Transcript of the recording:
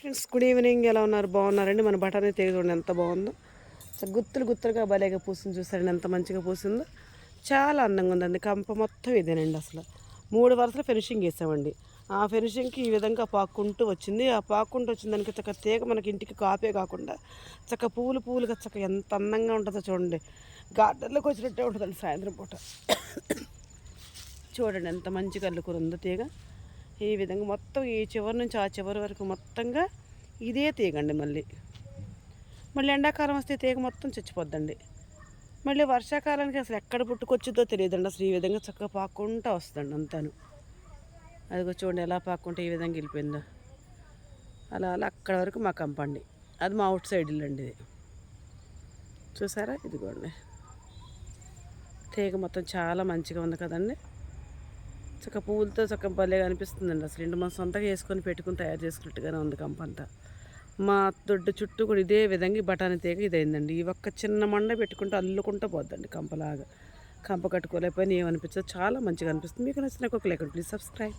Friends good evening ఎలా ఉన్నారు? బాగున్నారండి? మన బఠానీ తీగ చూడండి ఎంత బాగుందో. అసలు గుత్తులు గుత్తులుగా భలేగా పూసింది చూసారండి ఎంత మంచిగా పూసిందో. చాలా అందంగా ఉందండి. కంప మొత్తం ఇదేనండి అసలు. మూడు వరుసలు ఫినిషింగ్ వేసామండి ఆ ఫినిషింగ్కి ఈ విధంగా పాక్కుంటూ వచ్చింది. ఆ పాక్కుంటూ వచ్చిన దానికి చక్క తీగ మనకి ఇంటికి కాపే కాకుండా చక్క పూలు పూలుగా చక్క ఎంత అందంగా ఉంటుందో చూడండి. గార్డెన్లోకి వచ్చినట్టే ఉంటుందండి సాయంత్రం పూట. చూడండి ఎంత మంచిగా అల్లుకుని ఉందో తీగ. ఈ విధంగా మొత్తం ఈ చివరి నుంచి ఆ చివరి వరకు మొత్తంగా ఇదే తీగండి మళ్ళీ. మళ్ళీ ఎండాకాలం వస్తే తీగ మొత్తం చచ్చిపోద్దండి. మళ్ళీ వర్షాకాలానికి అసలు ఎక్కడ పుట్టుకొచ్చిందో తెలియదండి. అసలు ఈ విధంగా చక్కగా పాక్కుంటూ వస్తుందండి అంతాను. అదిగో చూడండి ఎలా పాక్కుంటే ఈ విధంగా వెళ్ళిపోయిందో. అలా అలా అక్కడ వరకు మా కంపండి. అది మా అవుట్ సైడ్ ఇల్లు అండి ఇది. చూసారా? ఇదిగోండి. తీగ మొత్తం చాలా మంచిగా ఉంది కదండి. చక్క పువ్వులతో చక్క భలేగా అనిపిస్తుందండి. అసలు ఇంటి మనం సొంతగా వేసుకొని పెట్టుకుని తయారు చేసుకున్నట్టుగానే ఉంది కంపంతా. మా దొడ్డు చుట్టూ కూడా ఇదే విధంగా బఠానీ తీగ ఇదైందండి. ఈ ఒక్క చిన్న మండ పెట్టుకుంటూ అల్లుకుంటూ పోద్దండి కంపలాగా. కంప కట్టుకోలేకపోయినా ఏమనిపించదు. చాలా మంచిగా అనిపిస్తుంది. మీకు నచ్చిన ఒక లేకుండా ప్లీజ్ సబ్స్క్రైబ్.